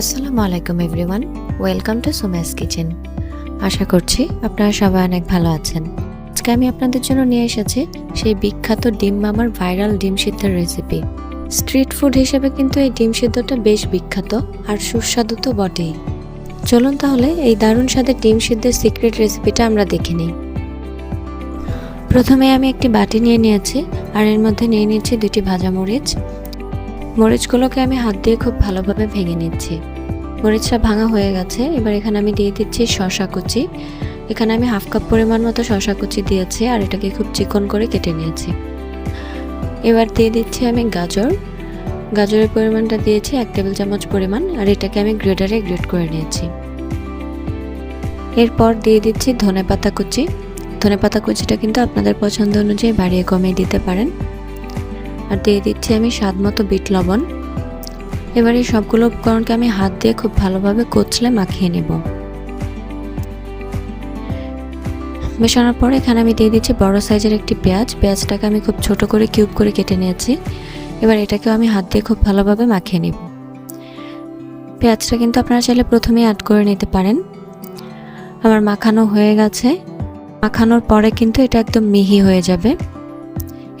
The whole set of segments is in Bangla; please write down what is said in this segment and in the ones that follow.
আসসালামু আলাইকুম everyone welcome to Sumes kitchen আশা করছি আপনারা সবাই অনেক ভালো আছেন। আজকে আমি আপনাদের জন্য নিয়ে এসেছি সেই বিখ্যাত ডিম মামার ভাইরাল ডিম সিদ্ধের রেসিপি স্ট্রিট ফুড হিসেবে কিন্তু এই ডিম সিদ্ধটা বেশ বিখ্যাত আর সুস্বাদু তো বটেই। চলুন তাহলে এই দারুণ স্বাদের ডিম সিদ্ধের সিক্রেট রেসিপিটা আমরা দেখে নিই। প্রথমে আমি একটি বাটি নিয়ে নিয়েছি আর এর মধ্যে নিয়ে নিয়েছি দুটি ভাজা মরিচ। মরিচগুলোকে আমি হাত দিয়ে খুব ভালোভাবে ভেঙে নিচ্ছি। মরিচটা ভাঙা হয়ে গেছে, এবার এখানে আমি দিয়ে দিচ্ছি শশা কুচি। এখানে আমি হাফ কাপ পরিমাণ মতো শশা কুচি দিয়েছি আর এটাকে খুব চিকন করে কেটে নিয়েছি। এবার দিয়ে দিচ্ছি আমি গাজর। গাজরের পরিমাণটা দিয়েছি এক টেবিল চামচ পরিমাণ আর এটাকে আমি গ্রেটারে গ্রেড করে নিয়েছি। এরপর দিয়ে দিচ্ছি ধনে পাতা কুচি। ধনে পাতা কুচিটা কিন্তু আপনাদের পছন্দ অনুযায়ী বাড়িয়ে কমিয়ে দিতে পারেন। আর দিয়ে দিচ্ছি আমি স্বাদ মতো বিট লবণ। এবার এই সবগুলো উপকরণকে আমি হাত দিয়ে খুব ভালোভাবে কচলে মাখিয়ে নেব। মেশানোর পর এখানে আমি দিয়ে দিচ্ছি বড় সাইজের একটি পেঁয়াজ। পেঁয়াজটাকে আমি খুব ছোট করে কিউব করে কেটে নিয়েছি। এবার এটাকেও আমি হাত দিয়ে খুব ভালোভাবে মাখিয়ে নেব। পেঁয়াজটা কিন্তু আপনারা চাইলে প্রথমেই অ্যাড করে নিতে পারেন। আমার মাখানো হয়ে গেছে। মাখানোর পরে কিন্তু এটা একদম মিহি হয়ে যাবে।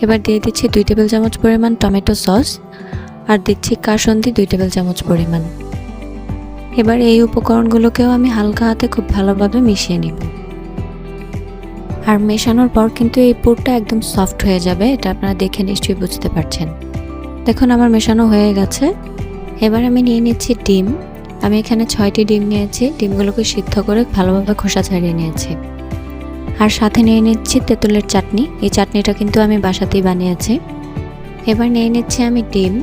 এবার দিয়ে দিচ্ছি দুই টেবিল চামচ পরিমাণ টমেটো সস আর দিচ্ছি কাসন্দি দুই টেবিল চামচ পরিমাণ। এবার এই উপকরণগুলোকেও আমি হালকা হাতে খুব ভালোভাবে মিশিয়ে নিব। আর মেশানোর পর কিন্তু এই পুরটা একদম সফট হয়ে যাবে, এটা আপনারা দেখে নিশ্চয়ই বুঝতে পারছেন। দেখুন, আমার মেশানো হয়ে গেছে। এবার আমি নিয়ে নিচ্ছি ডিম। আমি এখানে ছয়টি ডিম নিয়েছি। ডিমগুলোকে সিদ্ধ করে ভালোভাবে খোসা ছাড়িয়ে নিয়েছি। আর সাথে নিয়ে নিচ্ছি তেঁতুলের চাটনি। এই চাটনিটা কিন্তু আমি বাসাতেই বানিয়েছি এবার নিয়ে নিচ্ছি আমি ডিম।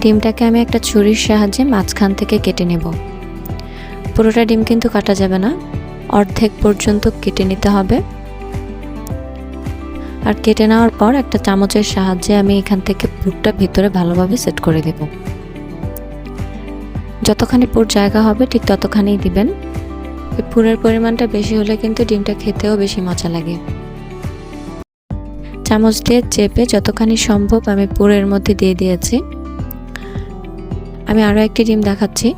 ডিমটাকে আমি একটা ছুরির সাহায্যে মাঝখান থেকে কেটে নেব। পুরোটা ডিম কিন্তু কাটা যাবে না। অর্ধেক পর্যন্ত কেটে নিতে হবে। আর কেটে নেওয়ার পর একটা চামচের সাহায্যে আমি এখান থেকে পুরটা ভিতরে ভালোভাবে সেট করে দেব। যতখানি পুর জায়গা হবে ঠিক ততখানি দিবেন। পুরের পরিমাণটা বেশি হলে কিন্তু ডিমটা খেতেও বেশি মজা লাগে। চামচ দিয়ে চেপে যতখানি সম্ভব আমি পুরের মধ্যে দিয়ে দিয়েছি। আমি আরও একটি ডিম দেখাচ্ছি।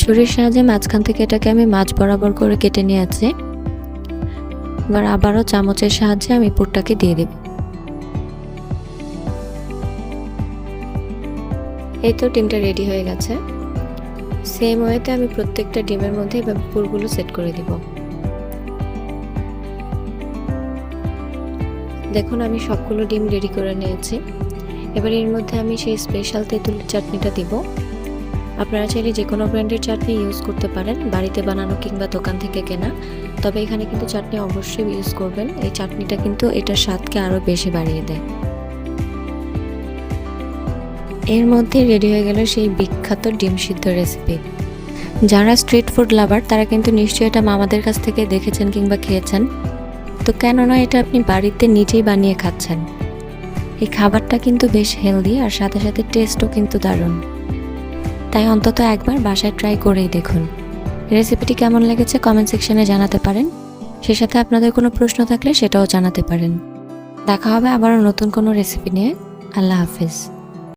ছুরির সাহায্যে মাঝখান থেকে এটাকে আমি মাছ বরাবর করে কেটে নিয়েছি। এবার আবারও চামচের সাহায্যে আমি পুরটাকে দিয়ে দেব। এই তো ডিমটা রেডি হয়ে গেছে। সেম ওয়েতে আমি প্রত্যেকটা ডিমের মধ্যে এভাবে পুরগুলো সেট করে দিব। দেখুন, আমি সবগুলো ডিম রেডি করে নিয়েছি। এবার এর মধ্যে আমি সেই স্পেশাল তেঁতুলের চাটনিটা দিব। আপনারা চাইলে যে কোনো ব্র্যান্ডের চাটনি ইউজ করতে পারেন, বাড়িতে বানানো কিংবা দোকান থেকে কেনা। তবে এখানে কিন্তু চাটনি অবশ্যই ইউজ করবেন। এই চাটনিটা কিন্তু এটার স্বাদকে আরও বেশি বাড়িয়ে দেয়। এর মধ্যে রেডি হয়ে গেল সেই বিখ্যাত ডিম সিদ্ধ রেসিপি যারা স্ট্রিট ফুড লাভার তারা কিন্তু নিশ্চয়ই এটা মামাদের কাছ থেকে দেখেছেন কিংবা খেয়েছেন। তো কেননা এটা আপনি বাড়িতে নিজেই বানিয়ে খাচ্ছেন। এই খাবারটা কিন্তু বেশ হেলদি আর সাথে সাথে টেস্টও কিন্তু দারুণ। তাই অন্তত একবার বাসায় ট্রাই করেই দেখুন। রেসিপিটি কেমন লেগেছে কমেন্ট সেকশনে জানাতে পারেন। সে সাথে আপনাদের কোনো প্রশ্ন থাকলে সেটাও জানাতে পারেন। দেখা হবে আবারও নতুন কোনো রেসিপি নিয়ে। আল্লাহ হাফিজ।